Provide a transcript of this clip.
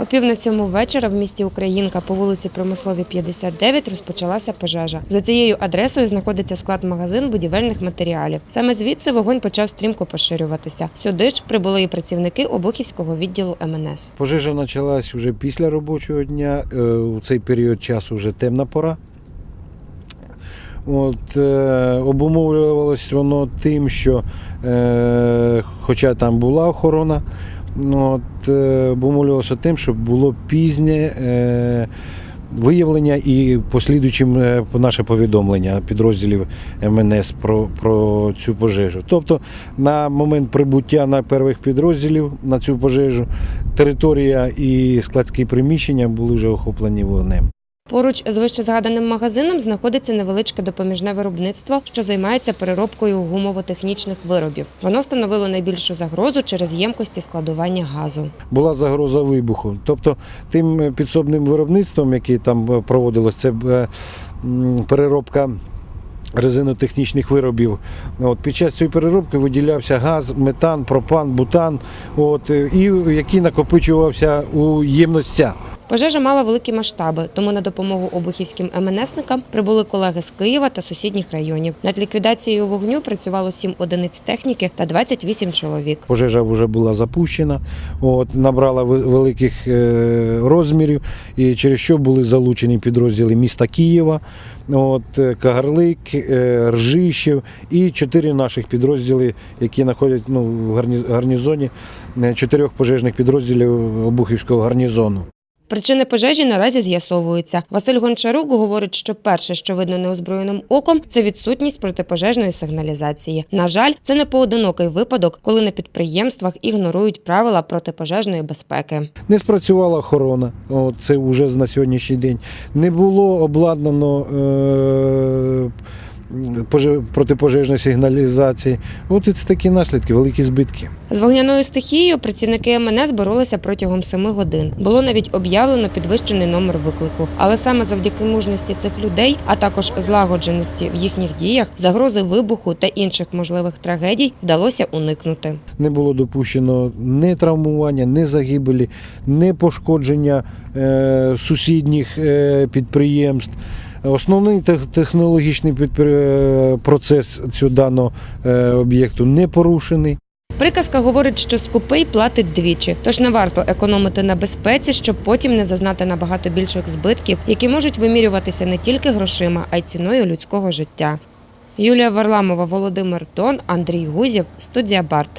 О пів на сьому вечора в місті Українка по вулиці Промислові 59 розпочалася пожежа. За цією адресою знаходиться склад-магазин будівельних матеріалів. Саме звідси вогонь почав стрімко поширюватися. Сюди ж прибули і працівники Обухівського відділу МНС. Пожежа почалась вже після робочого дня. Е, У цей період часу вже темна пора. От, е, обумовлювалось воно тим, що е, хоча там була охорона, от, е, обумовлювалося тим, що було пізнє е, виявлення і послідуючим е, наше повідомлення підрозділів МНС про, про цю пожежу. Тобто на момент прибуття на первих підрозділів на цю пожежу територія і складські приміщення були вже охоплені вогнем. Поруч з вищезгаданим магазином знаходиться невеличке допоміжне виробництво, що займається переробкою гумово-технічних виробів. Воно становило найбільшу загрозу через ємкості складування газу. Була загроза вибуху. Тобто тим підсобним виробництвом, яке там е, проводилось, це е, переробка. Резинотехнічних виробів. От, під час цієї переробки виділявся газ, метан, пропан, бутан, от, і який накопичувався у ємностях. Пожежа мала великі масштаби, тому на допомогу обухівським МНСникам прибули колеги з Києва та сусідніх районів. Над ліквідацією вогню працювало 7 одиниць техніки та 28 чоловік. Пожежа вже була запущена, от, набрала великих е, розмірів, і через що були залучені підрозділи міста Києва, от, е, Кагарлик, е, Ржищів і чотири наших підрозділи, які знаходять ну, в гарнізоні чотирьох пожежних підрозділів Обухівського гарнізону. Причини пожежі наразі з'ясовуються. Василь Гончарук говорить, що перше, що видно неозброєним оком, це відсутність протипожежної сигналізації. На жаль, це не поодинокий випадок, коли на підприємствах ігнорують правила протипожежної безпеки. Не спрацювала охорона, це вже на сьогоднішній день. Не було обладнано е, протипожежної сигналізації. От і це такі наслідки, великі збитки. З вогняною стихією працівники МНС боролися протягом семи годин. Було навіть об'явлено підвищений номер виклику. Але саме завдяки мужності цих людей, а також злагодженості в їхніх діях, загрози вибуху та інших можливих трагедій вдалося уникнути. Не було допущено ні травмування, ні загибелі, ні пошкодження е, сусідніх е, підприємств. Основний технологічний підпри- процес цього даного е, об'єкту не порушений. Приказка говорить, що скупий платить двічі, тож не варто економити на безпеці, щоб потім не зазнати набагато більших збитків, які можуть вимірюватися не тільки грошима, а й ціною людського життя. Юлія Варламова, Володимир Тон, Андрій Гузєв, студія Барт.